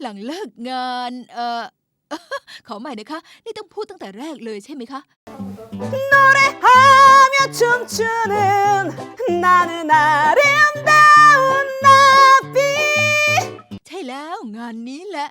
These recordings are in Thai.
หลังเลิกงาน เอ่อ ขอใหม่นะคะ นี่ต้องพูดตั้งแต่แรกเลยใช่ไหมคะ 하며 춤추는 나는 아름다운 나비 ใช่แล้วงานนี้แหละ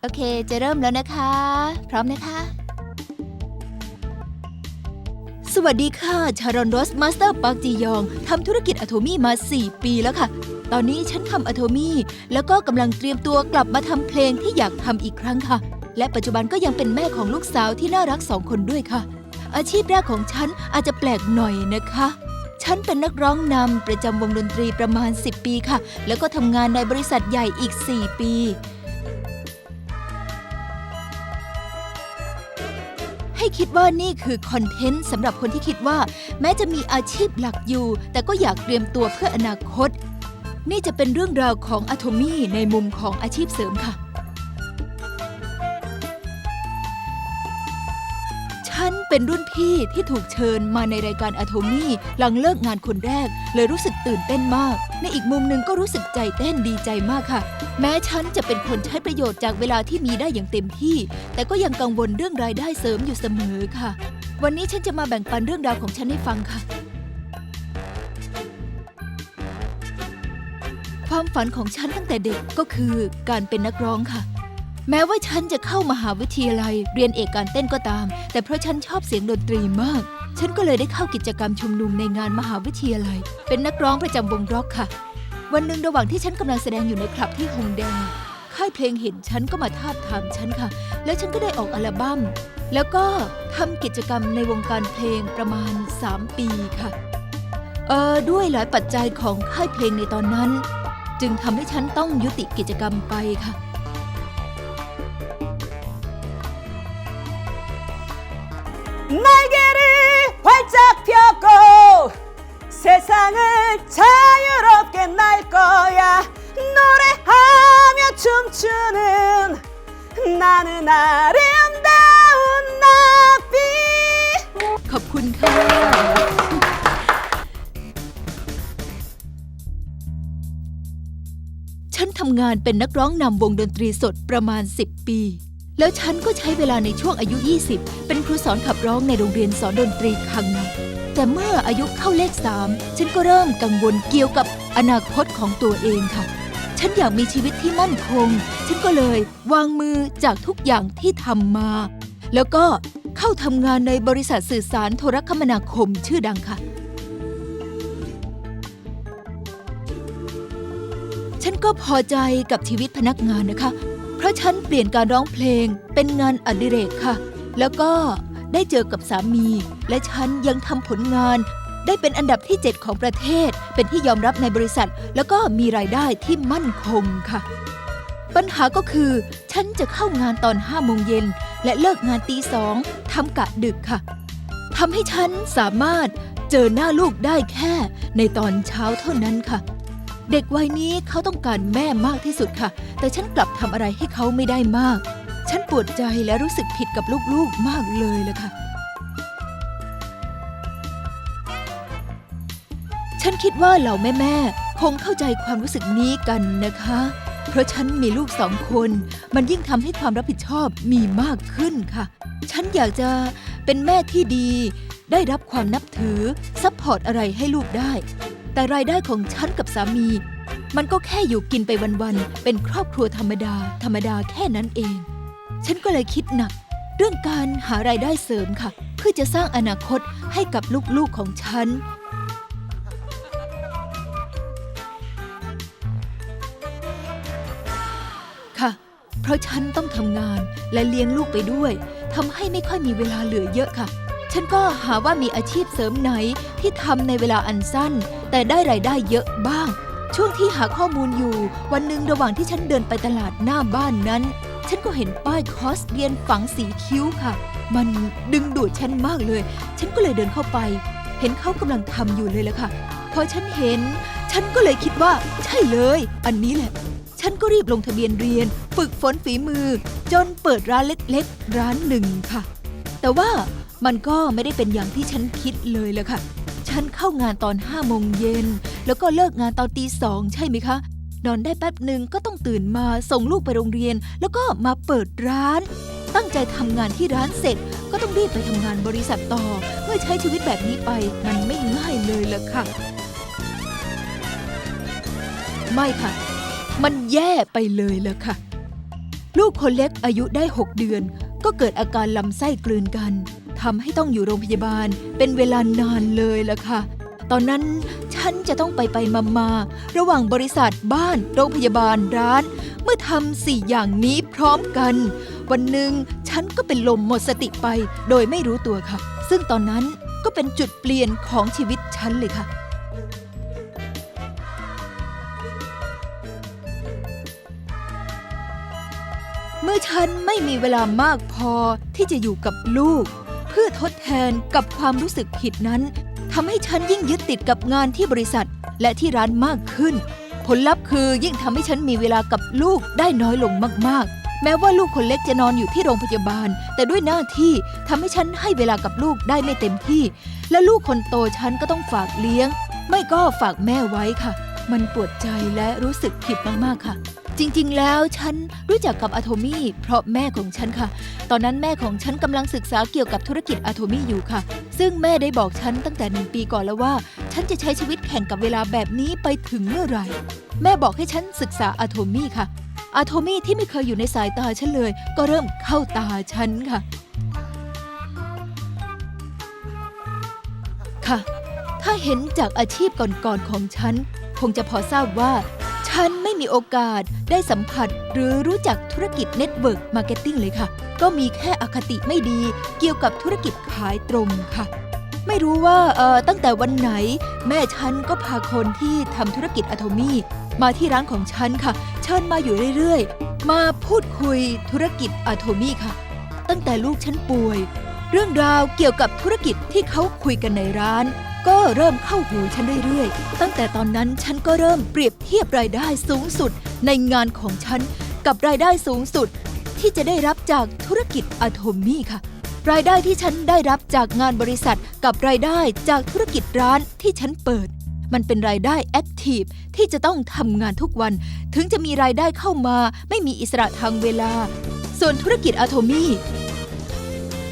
โอเค จะเริ่มแล้วนะคะ พร้อมนะคะ วัสดีค่ะ ชารอนโรสมาสเตอร์ปากจียองทำธุรกิจอะโทมี่มา 4 ปีแล้วค่ะ ตอนนี้ฉันทำอะโทมี่แล้วก็กำลังเตรียมตัวกลับมาทำเพลงที่อยากทำอีกครั้งค่ะ และปัจจุบันก็ยังเป็นแม่ของลูกสาวที่น่ารักสองคนด้วยค่ะ อาชีพแรกของฉันอาจจะแปลกหน่อยนะคะ ฉันเป็นนักร้องนำประจำวงดนตรีประมาณ 10 ปีค่ะ แล้วก็ทำงานในบริษัทใหญ่อีก 4 ปี คิดว่านี่คือคอนเทนต์สำหรับคนที่คิดว่า แม้จะมีอาชีพหลักอยู่ แต่ก็อยากเตรียมตัวเพื่ออนาคต นี่จะเป็นเรื่องราวของอะโทมี่ในมุมของอาชีพเสริมค่ะ เป็นรุ่นพี่ที่ถูกเชิญมาในรายการอะโทมี่หลังเลิกงานคนแรก เลยรู้สึกตื่นเต้นมาก ในอีกมุมหนึ่งก็รู้สึกใจเต้นดีใจมากค่ะ แม้ฉันจะเป็นคนใช้ประโยชน์จากเวลาที่มีได้อย่างเต็มที่ แต่ก็ยังกังวลเรื่องรายได้เสริมอยู่เสมอค่ะ วันนี้ฉันจะมาแบ่งปันเรื่องราวของฉันให้ฟังค่ะ ความฝันของฉันตั้งแต่เด็กก็คือการเป็นนักร้องค่ะ แม้ว่าฉันจะเข้ามหาวิทยาลัยเรียนเอกการเต้นก็ตาม แต่เพราะฉันชอบเสียงดนตรีมาก ฉันก็เลยได้เข้ากิจกรรมชุมนุมในงานมหาวิทยาลัย เป็นนักร้องประจำวงร็อกค่ะ วันหนึ่งระหว่างที่ฉันกำลังแสดงอยู่ในคลับที่ฮงแดงค่ายเพลงเห็นฉันก็มาทาบทามฉันค่ะ แล้วฉันก็ได้ออกอัลบั้มแล้วก็ทำกิจกรรมในวงการเพลงประมาณ 3 ปีค่ะเออด้วยหลายปัจจัยของค่ายเพลงในตอนนั้น จึงทำให้ฉันต้องยุติกิจกรรมไปค่ะ 날개를 활짝 펴고 세상을 자유롭게 날 거야 노래하며 춤추는 나는 아름다운 나비 ขอบคุณค่ะ ฉันทำงานเป็นนักร้องนำวงดนตรีสดประมาณ 10 ปี แล้วฉันก็ใช้เวลาในช่วงอายุ 20 เป็นค รูสอนขับร้องในโรงเรียนสอนดนตรีครั้งนึ่งแต่เมื่ออายุเข้าเลข3ฉันก็เริ่มกังวลเกี่ยวกับอนาคตของตัวเองค่ะ ฉันอยากมีชีวิตที่มั่นคง ฉันก็เลยวางมือจากทุกอย่างที่ทำมา แล้วก็เข้าทำงานในบริษัทสื่อสารโทรคมนาคมชื่อดังค่ะ ฉันก็พอใจกับชีวิตพนักงานนะคะ เพราะฉันเปลี่ยนการร้องเพลงเป็นงานอดิเรกค่ะ แล้วก็ได้เจอกับสามี และฉันยังทำผลงาน ได้เป็นอันดับที่ 7 ของประเทศ เป็นที่ยอมรับในบริษัท แล้วก็มีรายได้ที่มั่นคงค่ะ ปัญหาก็คือ ฉันจะเข้างานตอน5โมงเย็น และเลิกงานตีสองทำกะดึกค่ะทำให้ฉันสามารถเจอหน้าลูกได้แค่ในตอนเช้าเท่านั้นค่ะ เด็กวัยนี้เขาต้องการแม่มากที่สุดค่ะ แต่ฉันกลับทำอะไรให้เขาไม่ได้มาก ฉันปวดใจและรู้สึกผิดกับลูกๆมากเลยละค่ะ ฉันคิดว่าเหล่าแม่ๆคงเข้าใจความรู้สึกนี้กันนะคะ เพราะฉันมีลูกสองคน มันยิ่งทำให้ความรับผิดชอบมีมากขึ้นค่ะ ฉันอยากจะเป็นแม่ที่ดี ได้รับความนับถือซัพพอร์ตอะไรให้ลูกได้ แต่รายได้ของฉันกับสามีมันก็แค่อยู่กินไปวัน ๆ เป็นครอบครัวธรรมดา ธรรมดาแค่นั้นเอง ฉันก็เลยคิดหนัก เรื่องการหารายได้เสริมค่ะ เพื่อจะสร้างอนาคตให้กับลูกๆของฉัน ค่ะ เพราะฉันต้องทำงานและเลี้ยงลูกไปด้วยทำให้ไม่ค่อยมีเวลาเหลือเยอะค่ะ ฉันก็หาว่ามีอาชีพเสริมไหนที่ทำในเวลาอันสั้น แต่ได้รายได้เยอะบ้าง ช่วงที่หาข้อมูลอยู่ วันหนึ่งระหว่างที่ฉันเดินไปตลาดหน้าบ้านนั้น ฉันก็เห็นป้ายคอร์สเรียนฝังสีคิ้วค่ะ มันดึงดูดฉันมากเลย ฉันก็เลยเดินเข้าไป เห็นเขากำลังทำอยู่เลยละค่ะ พอฉันเห็น ฉันก็เลยคิดว่า ใช่เลย อันนี้แหละ ฉันก็รีบลงทะเบียนเรียน ฝึกฝนฝีมือ จนเปิดร้านเล็กๆ ร้านหนึ่งค่ะ แต่ว่ามันก็ไม่ได้เป็นอย่างที่ฉันคิดเลยละค่ะ ฉันเข้างานตอน5โมงเย็น แล้วก็เลิกงานตอนตีสองใช่ไหมคะ นอนได้แป๊บหนึ่งก็ต้องตื่นมาส่งลูกไปโรงเรียน แล้วก็มาเปิดร้าน ตั้งใจทำงานที่ร้านเสร็จ ก็ต้องรีบไปทำงานบริษัทต่อ เมื่อใช้ชีวิตแบบนี้ไปมันไม่ง่ายเลยล่ะค่ะ ไม่ค่ะ มันแย่ไปเลยล่ะค่ะ ลูกคนเล็กอายุได้ 6 เดือน ก็เกิดอาการลำไส้กลืนกันทำให้ต้องอยู่โรงพยาบาลเป็นเวลานานเลยล่ะค่ะ ตอนนั้น ฉันจะต้องไปไปมามาระหว่างบริษัทบ้าน โรงพยาบาลร้าน เมื่อทำสี่อย่างนี้พร้อมกัน วันหนึ่งฉันก็เป็นลมหมดสติไปโดยไม่รู้ตัวค่ะ ซึ่งตอนนั้นก็เป็นจุดเปลี่ยนของชีวิตฉันเลยค่ะเมื่อฉันไม่มีเวลามากพอที่จะอยู่กับลูก เพื่อทดแทนกับความรู้สึกผิดนั้นำให้ฉันยิ่งยึดติดกับงานที่บริษัทและที่ร้านมากขึ้น ผลลัพธ์คือยิ่งทำให้ฉันมีเวลากับลูกได้น้อยลงมากๆ แม้ว่าลูกคนเล็กจะนอนอยู่ที่โรงพยาบาล แต่ด้วยหน้าที่ทำให้ฉันให้เวลากับลูกได้ไม่เต็มที่ และลูกคนโตฉันก็ต้องฝากเลี้ยง ไม่ก็ฝากแม่ไว้ค่ะ มันปวดใจและรู้สึกผิดมากๆค่ะ จริงๆ แล้วฉันรู้จักกับอะโทมี่เพราะแม่ของฉันค่ะ ตอนนั้นแม่ของฉันกำลังศึกษาเกี่ยวกับธุรกิจอะโทมี่อยู่ค่ะ ซึ่งแม่ได้บอกฉันตั้งแต่หนึ่งปีก่อนแล้วว่า ฉันจะใช้ชีวิตแข่งกับเวลาแบบนี้ไปถึงเมื่อไหร่ แม่บอกให้ฉันศึกษาอะโทมี่ค่ะอะโทมี่ที่ไม่เคยอยู่ในสายตาฉันเลย ก็เริ่มเข้าตาฉันค่ะ ค่ะ ถ้าเห็นจากอาชีพก่อนๆของฉัน คงจะพอทราบว่า ฉันไม่มีโอกาสได้สัมผัสหรือรู้จักธุรกิจเน็ตเวิร์กมาร์เก็ตติ้งเลยค่ะ ก็มีแค่อคติไม่ดีเกี่ยวกับธุรกิจขายตรงค่ะ ไม่รู้ว่าเอ่อตั้งแต่วันไหน แม่ฉันก็พาคนที่ทำธุรกิจอะโทมี่มาที่ร้านของฉันค่ะ เชิญมาอยู่เรื่อยๆ มาพูดคุยธุรกิจอะโทมี่ค่ะ ตั้งแต่ลูกฉันป่วย เรื่องราวเกี่ยวกับธุรกิจที่เขาคุยกันในร้าน ก็เริ่มเข้าหูฉันเรื่อยๆ ตั้งแต่ตอนนั้นฉันก็เริ่มเปรียบเทียบรายได้สูงสุดในงานของฉัน กับรายได้สูงสุด ที่จะได้รับจากธุรกิจอะโทมี่ค่ะ รายได้ที่ฉันได้รับจากงานบริษัท กับรายได้จากธุรกิจร้านที่ฉันเปิด มันเป็นรายได้แอคทีฟที่จะต้องทำงานทุกวัน ถึงจะมีรายได้เข้ามาไม่มีอิสระทางเวลา ส่วนธุรกิจอะโทมี่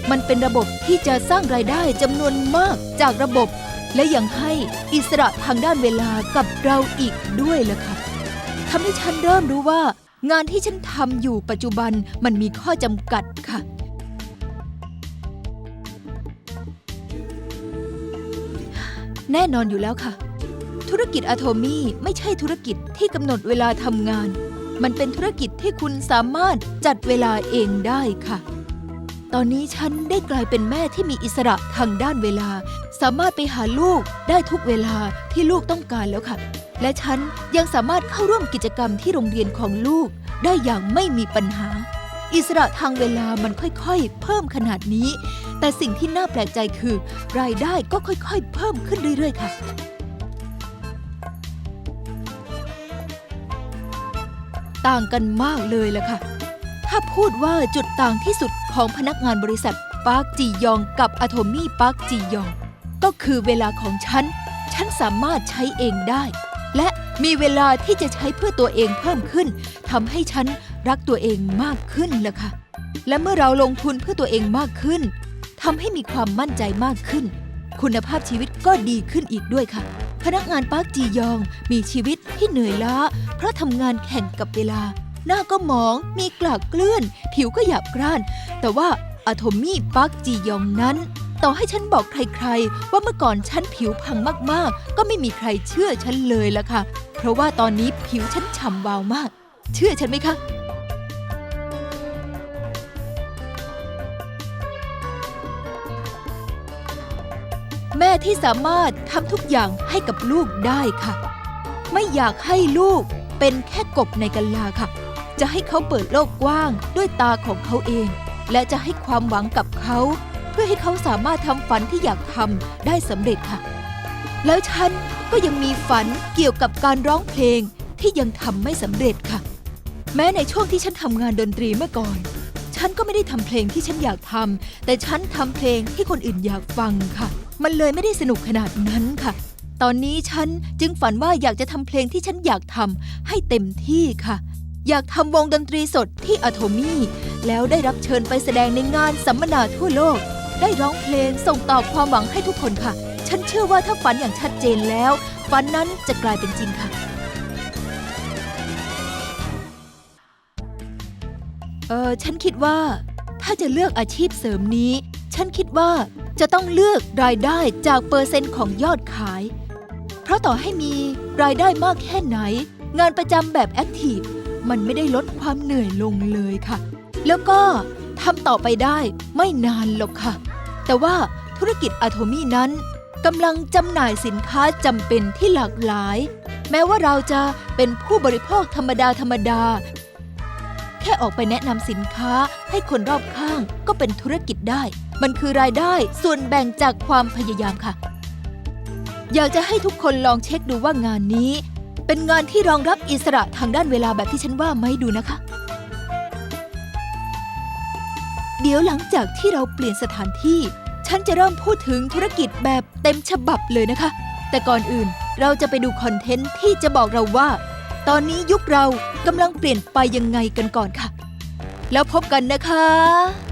มันเป็นระบบที่จะสร้างรายได้จำนวนมากจากระบบ และยังให้อิสระทางด้านเวลากับเราอีกด้วยล่ะค่ะทำให้ฉันเริ่มรู้ว่า งานที่ฉันทำอยู่ปัจจุบันมันมีข้อจำกัดค่ะ แน่นอนอยู่แล้วค่ะ ธุรกิจอะโทมี่ไม่ใช่ธุรกิจที่กำหนดเวลาทำงาน มันเป็นธุรกิจที่คุณสามารถจัดเวลาเองได้ค่ะ ตอนนี้ฉันได้กลายเป็นแม่ที่มีอิสระทางด้านเวลา สามารถไปหาลูกได้ทุกเวลาที่ลูกต้องการแล้วค่ะ และฉันยังสามารถเข้าร่วมกิจกรรมที่โรงเรียนของลูกได้อย่างไม่มีปัญหา อิสระทางเวลามันค่อยๆ เพิ่มขนาดนี้ แต่สิ่งที่น่าแปลกใจคือ รายได้ก็ค่อยๆ เพิ่มขึ้นเรื่อยๆ ค่ะต่างกันมากเลยล่ะค่ะ ถ้าพูดว่าจุดต่างที่สุดของพนักงานบริษัทปาร์คจียองกับอะโทมี่ปาร์คจียอง ก็คือเวลาของฉัน ฉันสามารถใช้เองได้ และมีเวลาที่จะใช้เพื่อตัวเองเพิ่มขึ้นทำให้ฉันรักตัวเองมากขึ้นล่ะค่ะและเมื่อเราลงทุนเพื่อตัวเองมากขึ้นทำให้มีความมั่นใจมากขึ้น คุณภาพชีวิตก็ดีขึ้นอีกด้วยค่ะ พนักงานปาร์คจียองมีชีวิตที่เหนื่อยล้า เพราะทำงานแข่งกับเวลา หน้าก็หมอง มีกลากเกลื่อน ผิวก็หยาบกร้าน แต่ว่าอะโทมี่ปาร์คจียองนั้น ต่อให้ฉันบอกใครๆ ว่าเมื่อก่อนฉันผิวพังมากๆ ก็ไม่มีใครเชื่อฉันเลยล่ะค่ะ เพราะว่าตอนนี้ผิวฉันฉ่ำวาวมาก เชื่อฉันไหมคะแม่ที่สามารถทำทุกอย่างให้กับลูกได้ค่ะ ไม่อยากให้ลูกเป็นแค่กบในกันลาค่ะ จะให้เขาเปิดโลกกว้างด้วยตาของเขาเอง และจะให้ความหวังกับเขา พื่อให้เขาสามารถทำฝันที่อยากทำได้สำเร็จค่ะ แล้วฉันก็ยังมีฝันเกี่ยวกับการร้องเพลงที่ยังทำไม่สำเร็จค่ะ แม้ในช่วงที่ฉันทำงานดนตรีเมื่อก่อน ฉันก็ไม่ได้ทำเพลงที่ฉันอยากทำแต่ฉันทำเพลงที่คนอื่นอยากฟังค่ะ มันเลยไม่ได้สนุกขนาดนั้นค่ะ ตอนนี้ฉันจึงฝันว่าอยากจะทำเพลงที่ฉันอยากทำให้เต็มที่ค่ะ อยากทำวงดนตรีสดที่อะโทมี่แล้วได้รับเชิญไปแสดงในงานสัมมนาทั่วโลก ได้ร้องเพลงส่งต่อความหวังให้ทุกคนค่ะ ฉันเชื่อว่าถ้าฝันอย่างชัดเจนแล้ว ฝันนั้นจะกลายเป็นจริงค่ะ เออฉันคิดว่า ถ้าจะเลือกอาชีพเสริมนี้ ฉันคิดว่าจะต้องเลือกรายได้จากเปอร์เซ็นต์ของยอดขาย เพราะต่อให้มีรายได้มากแค่ไหน งานประจำแบบแอคทีฟมันไม่ได้ลดความเหนื่อยลงเลยค่ะ แล้วก็ ทำต่อไปได้ไม่นานหรอกค่ะ แต่ว่าธุรกิจอะโทมี่นั้นกำลังจำหน่ายสินค้าจำเป็นที่หลากหลาย แม้ว่าเราจะเป็นผู้บริโภคธรรมดาธรรมดา แค่ออกไปแนะนำสินค้าให้คนรอบข้างก็เป็นธุรกิจได้ มันคือรายได้ส่วนแบ่งจากความพยายามค่ะ อยากจะให้ทุกคนลองเช็คดูว่างานนี้ เป็นงานที่รองรับอิสระทางด้านเวลาแบบที่ฉันว่าไหมดูนะคะ เดี๋ยวหลังจากที่เราเปลี่ยนสถานที่ ฉันจะเริ่มพูดถึงธุรกิจแบบเต็มฉบับเลยนะคะ แต่ก่อนอื่นเราจะไปดูคอนเทนต์ที่จะบอกเราว่า ตอนนี้ยุคเรากำลังเปลี่ยนไปยังไงกันก่อนค่ะ แล้วพบกันนะคะ